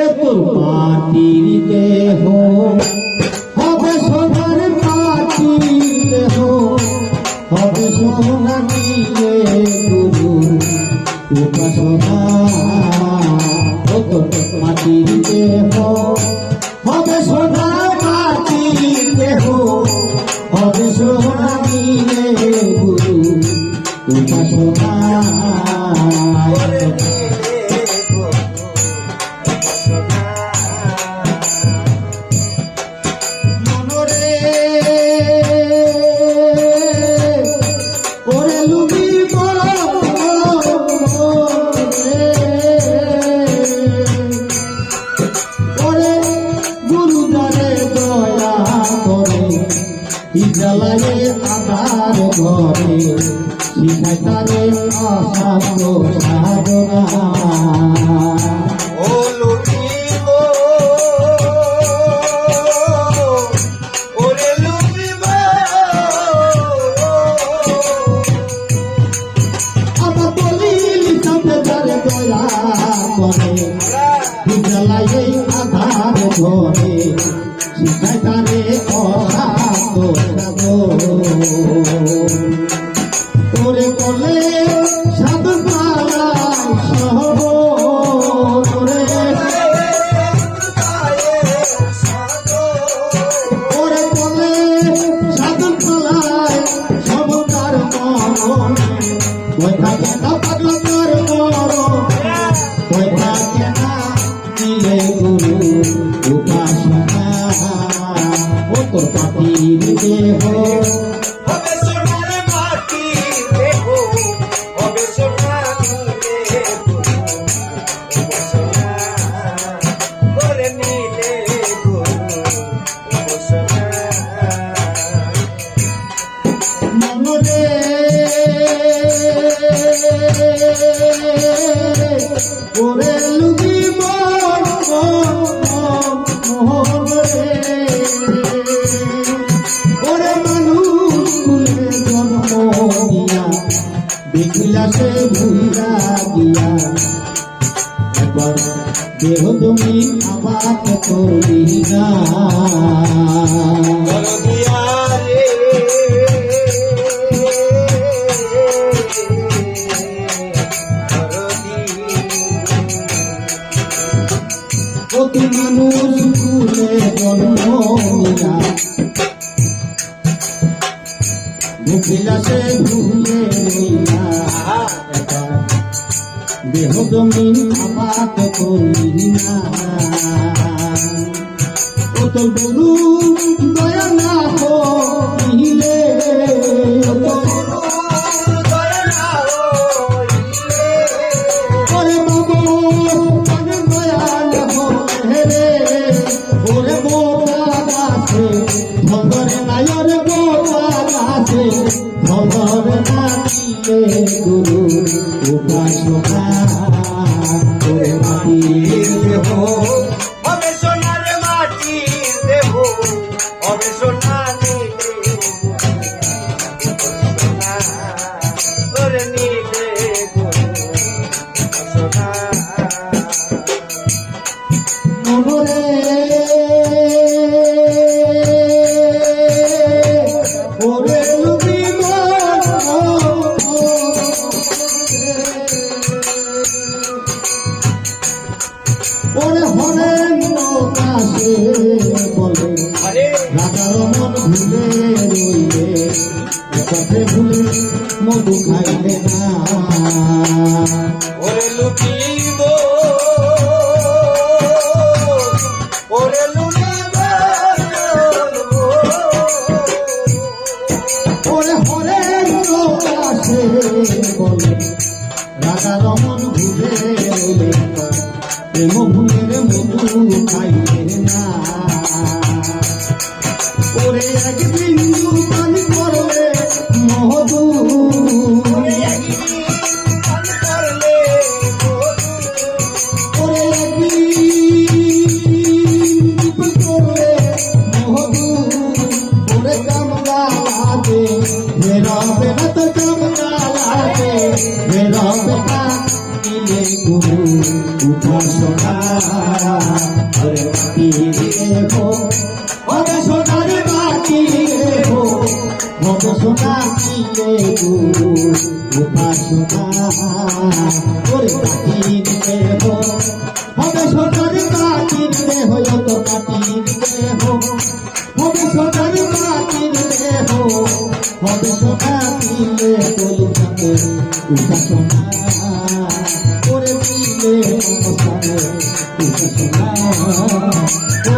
এ তোর মাটির দেহ, হবে সোনার মাটির দেহ, হবে সোনা দিয়ে গুরু উপাসনা। ও তোর মাটির দেহ, হবে সোনার মাটির দেহ, হবে সোনা গুরু উপাসনা। ইজালায়ে আধার ঘরে শিখাই তারে আশান্ত সাধনা। ও করে বিদ্যালয়ে আধার ঘরে শিখাই তারে তোরে সাধু পাড়ায় শহরে ওরে কলে ওরে লুবি মন মোহরে ওরে মানুষ জন্ম ভুলা গিয়া। একবার দেহ তুমি আবাদ করলি নিয়া ভুবিলাসে ভুলে দেহ তুমি আবাদ করলি না ও তো গুরু ভগরে নাইলে গুরু উপাসনা ওরে মাটির রইলে পথে ভুলে মধু খাইলে না ওরে লুকিব ওরে লুকিব, ওরে হরেন কাছে বলে রাজা রমন ভুলে প্রেম ভুলে মধু খাইলে না। ওরে এক বিন্দু পানি করলে মধু ওরে এক বিন্দু করলে মধু ওরে কামলা লাগে বেরবে না তো কামলা লাগে বেরবে না দিলে গুরু উপাসনা ওরে সোনা ওরে মাটি দেব হবে সোনার সোনার মাটি দেহ হবে সোনা মিলে কলিতাতে উপাসনা উপাসনা